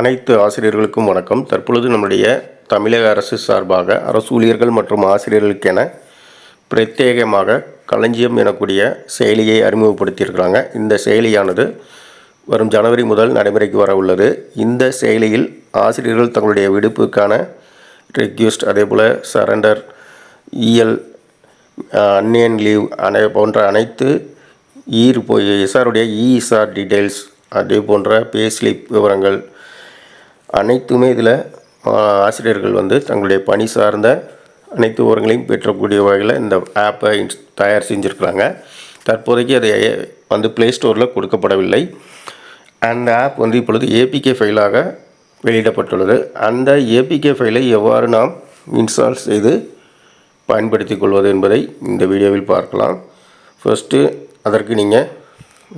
அனைத்து ஆசிரியர்களுக்கும் வணக்கம். தற்பொழுது நம்முடைய தமிழக அரசு சார்பாக அரசு ஊழியர்கள் மற்றும் ஆசிரியர்களுக்கென பிரத்யேகமாக களஞ்சியம் எனக்கூடிய செயலியை அறிமுகப்படுத்தியிருக்கிறாங்க. இந்த செயலியானது வரும் ஜனவரி முதல் நடைமுறைக்கு வர உள்ளது. இந்த செயலியில் ஆசிரியர்கள் தங்களுடைய விடுப்புக்கான ரெக்யூஸ்ட் அதேபோல் சரண்டர் இஎல் அன்னியன் லீவ் அனை போன்ற அனைத்து ஈர் போய் எஸ்ஆருடைய இஎஸ்ஆர் டீட்டெயில்ஸ் அதே போன்ற பே ஸ்லிப் விவரங்கள் அனைத்துமே இதில் ஆசிரியர்கள் வந்து தங்களுடைய பணி சார்ந்த அனைத்து விவரங்களையும் பெற்றக்கூடிய வகையில் இந்த ஆப்பை இன்ஸ் தயார் செஞ்சுருக்கிறாங்க. தற்போதைக்கு அதை வந்து ப்ளே ஸ்டோரில் கொடுக்கப்படவில்லை. அந்த ஆப் வந்து இப்பொழுது ஏபிகே ஃபைலாக வெளியிடப்பட்டுள்ளது. அந்த ஏபிகே ஃபைலை எவ்வாறு நாம் இன்ஸ்டால் செய்து பயன்படுத்தி கொள்வது என்பதை இந்த வீடியோவில் பார்க்கலாம். ஃபஸ்ட்டு அதற்கு நீங்கள்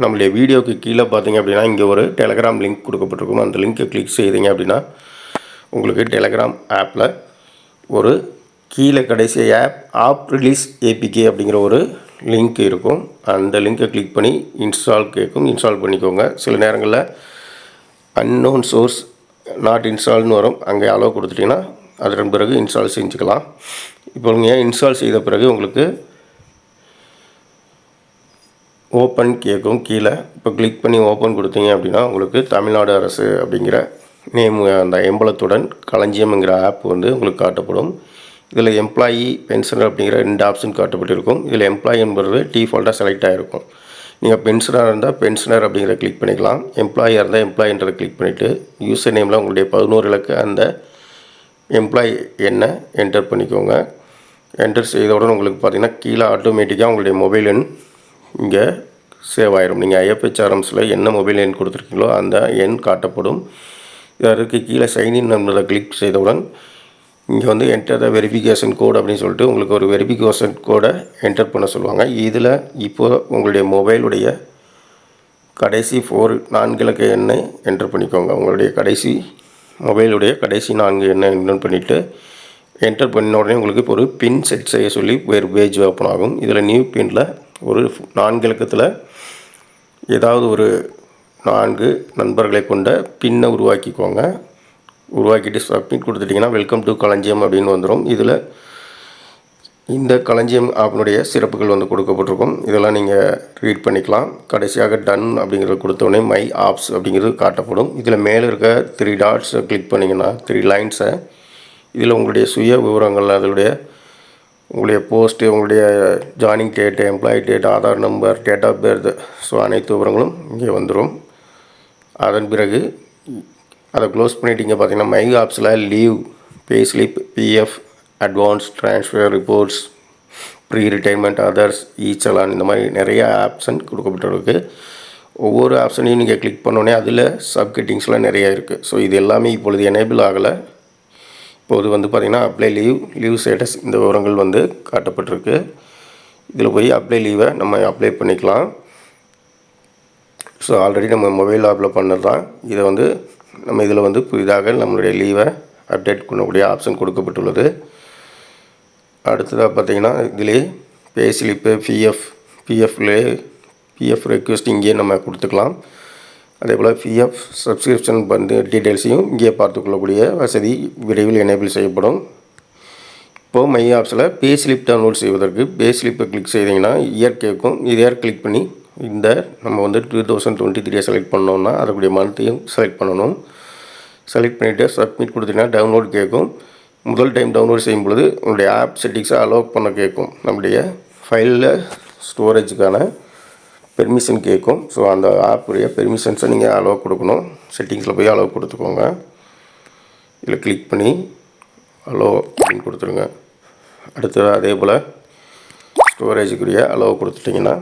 நம்மளுடைய வீடியோக்கு கீழே பார்த்தீங்க அப்படின்னா இங்கே ஒரு டெலகிராம் லிங்க் கொடுக்கப்பட்டிருக்கும். அந்த லிங்க்கை கிளிக் செய்தீங்க அப்படின்னா உங்களுக்கு டெலகிராம் ஆப்பில் ஒரு கீழே கடைசி ஆப் ஆப் ரிலீஸ் ஏபிகே அப்படிங்கிற ஒரு லிங்க் இருக்கும். அந்த லிங்க்கை கிளிக் பண்ணி இன்ஸ்டால் கேட்கும். இன்ஸ்டால் பண்ணிக்கோங்க. சில நேரங்களில் அன்னோன் சோர்ஸ் நாட் இன்ஸ்டால்னு வரும். அங்கே அளவு கொடுத்துட்டிங்கன்னா அதன் பிறகு இன்ஸ்டால் செஞ்சுக்கலாம். இப்போ நீங்கள் இன்ஸ்டால் செய்த பிறகு உங்களுக்கு ஓப்பன் கேட்கும் கீழே. இப்போ கிளிக் பண்ணி ஓப்பன் கொடுத்தீங்க அப்படின்னா உங்களுக்கு தமிழ்நாடு அரசு அப்படிங்கிற நேம் அந்த எம்பளத்துடன் களஞ்சியம்ங்கிற ஆப் வந்து உங்களுக்கு காட்டப்படும். இதில் எம்ப்ளாயி பென்ஷனர் அப்படிங்கிற ரெண்டு ஆப்ஷன் காட்டப்பட்டிருக்கும் இதில் எம்ப்ளாயி என்பது டிஃபால்ட்டாக செலக்ட் ஆகிருக்கும் நீங்கள் பென்ஷனாக இருந்தால் பென்ஷனர் அப்படிங்கிற கிளிக் பண்ணிக்கலாம். எம்ப்ளாயாக இருந்தால் எம்ப்ளாயின்றதை கிளிக் பண்ணிவிட்டு யூசர் நேமில் உங்களுடைய பதினோரு இலக்கு அந்த எம்ப்ளாயி என்ன என்டர் பண்ணிக்கோங்க. என்டர் செய்தவுடன் உங்களுக்கு பார்த்தீங்கன்னா கீழே ஆட்டோமேட்டிக்காக உங்களுடைய மொபைல் எண் இங்கே சேவ் ஆயிரும் நீங்கள் ஐஎஃப்ஹெச்ஆர்எம்ஸில் என்ன மொபைல் எண் கொடுத்துருக்கீங்களோ அந்த எண் காட்டப்படும். இதற்கு கீழே சைன்இன் என்பதை கிளிக் செய்தவுடன் இங்கே வந்து என்டர் த வெரிஃபிகேஷன் கோட் அப்படின்னு சொல்லிட்டு உங்களுக்கு ஒரு வெரிஃபிகேஷன் கோடை என்டர் பண்ண சொல்லுவாங்க. இதில் இப்போது உங்களுடைய மொபைலுடைய கடைசி ஃபோர் நான்கு இலக்க எண்ணை என்டர் பண்ணிக்கோங்க. உங்களுடைய கடைசி மொபைலுடைய கடைசி நான்கு எண்ணை என்டர் பண்ணிவிட்டு என்டர் பண்ண உடனே உங்களுக்கு இப்போ ஒரு பின் செட் செய்ய சொல்லி வேறு பேஜ் ஓப்பன் ஆகும். இதில் நியூ பின்னில் ஒரு நான்கு இலக்கத்தில் ஏதாவது ஒரு நான்கு நண்பர்களை கொண்ட பின்னை உருவாக்கிக்கோங்க. உருவாக்கிட்டு சப்மிட் கொடுத்துட்டிங்கன்னா வெல்கம் டு களஞ்சியம் அப்படின்னு வந்துடும் இதில் இந்த களஞ்சியம் ஆப்பினுடைய சிறப்புகள் வந்து கொடுக்கப்பட்டிருக்கும். இதெல்லாம் நீங்கள் ரீட் பண்ணிக்கலாம். கடைசியாக டன் அப்படிங்கிறத கொடுத்தோடனே மை ஆப்ஸ் அப்படிங்கிறது காட்டப்படும். இதில் மேலே இருக்க த்ரீ டாட்ஸை கிளிக் பண்ணிங்கன்னா த்ரீ லைன்ஸை இதில் உங்களுடைய சுய விவரங்கள் அதனுடைய உங்களுடைய போஸ்ட்டு உங்களுடைய joining date employee date Aadhaar number date of birth so அனைத்து விவரங்களும் இங்கே வந்துடும் அதன் பிறகு அதை க்ளோஸ் பண்ணிவிட்டு இங்கே பார்த்தீங்கன்னா my ஆப்ஸில் leave pay slip PF advance transfer reports pre retirement others e-challan இந்த மாதிரி நிறைய ஆப்ஷன் கொடுக்கப்பட்டிருக்கு. ஒவ்வொரு ஆப்ஷனையும் நீங்கள் கிளிக் பண்ணோடனே அதில் சப்கெட்டிங்ஸ்லாம் நிறையா இருக்குது ஸோ இது எல்லாமே இப்பொழுது எனேபிள் ஆகலை. இப்போது வந்து பார்த்திங்கன்னா அப்ளை லீவ் லீவ் ஸ்டேட்டஸ் இந்த விவரங்கள் வந்து காட்டப்பட்டிருக்கு. இதில் போய் அப்ளை லீவை நம்ம அப்ளை பண்ணிக்கலாம். ஸோ ஆல்ரெடி நம்ம மொபைல் ஆப்பில் பண்ணது தான் இதை வந்து நம்ம இதில் வந்து புதிதாக நம்மளுடைய லீவை அப்டேட் பண்ணக்கூடிய ஆப்ஷன் கொடுக்கப்பட்டுள்ளது. அடுத்ததாக பார்த்திங்கன்னா இதிலே பே ஸ்லிப்பு பிஎஃப் பிஎஃப்லே பிஎஃப் ரெக்வஸ்ட் இங்கேயே நம்ம கொடுத்துக்கலாம். அதே போல் பிஎஃப் சப்ஸ்கிரிப்ஷன் வந்து டீட்டெயில்ஸையும் இங்கே பார்த்துக்கொள்ளக்கூடிய வசதி விரைவில் எனேபிள் செய்யப்படும். இப்போது மை ஆப்ஸில் பே ஸ்லிப் டவுன்லோட் செய்வதற்கு பே ஸ்லிப்பை கிளிக் செய்தீங்கன்னா இயர் கேட்கும் இயர் கிளிக் பண்ணி இந்த நம்ம வந்து டூ தௌசண்ட் டுவெண்ட்டி த்ரீயை செலக்ட் பண்ணோம்னா அதற்குடைய மந்த்தையும் செலக்ட் பண்ணணும். செலக்ட் பண்ணிவிட்டு சப்மிட் கொடுத்தீங்கன்னா டவுன்லோட் கேட்கும். முதல் டைம் டவுன்லோட் செய்யும் பொழுது உங்களுடைய ஆப் செட்டிங்ஸை அலோவ் பண்ண கேட்கும். நம்முடைய ஃபைலில் ஸ்டோரேஜுக்கான பெர்மிஷன் கேட்கும் ஸோ அந்த ஆப்புடைய பெர்மிஷன்ஸை நீங்கள் அளவு கொடுக்கணும். செட்டிங்ஸில் போய் அளவு கொடுத்துக்கோங்க. இதில் கிளிக் பண்ணி அலோ அப்படின்னு கொடுத்துருங்க அடுத்தது அதே போல் ஸ்டோரேஜுக்குரிய அளவு கொடுத்துட்டிங்கன்னா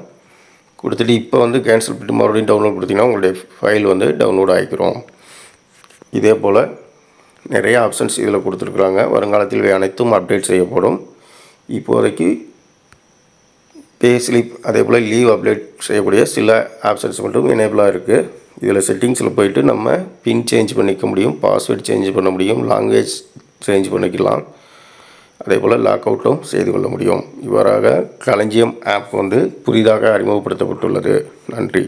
கொடுத்துட்டு இப்போ வந்து கேன்சல் பண்ணிட்டு மறுபடியும் டவுன்லோட் கொடுத்தீங்கன்னா உங்களுடைய ஃபைல் வந்து டவுன்லோட் ஆகிக்கிறோம் இதே போல் நிறைய ஆப்ஷன்ஸ் இதில் கொடுத்துருக்குறாங்க. வருங்காலத்தில் இவை அனைத்தும் அப்டேட் செய்யப்படும். இப்போதைக்கு பே ஸ்லிப் அதே போல் லீவ் அப்டேட் செய்யக்கூடிய சில ஆப்ஷன்ஸ் மட்டும் எனேபிளாக இருக்குது இதில் செட்டிங்ஸில் போயிட்டு நம்ம பின் சேஞ்ச் பண்ணிக்க முடியும் பாஸ்வேர்ட் சேஞ்ச் பண்ண முடியும் லாங்குவேஜ் சேஞ்ச் பண்ணிக்கலாம். அதே போல் லாக் அவுட்டும் செய்து கொள்ள முடியும். இவ்வாறாக களஞ்சியம் ஆப் வந்து புதிதாக அறிமுகப்படுத்தப்பட்டுள்ளது. நன்றி.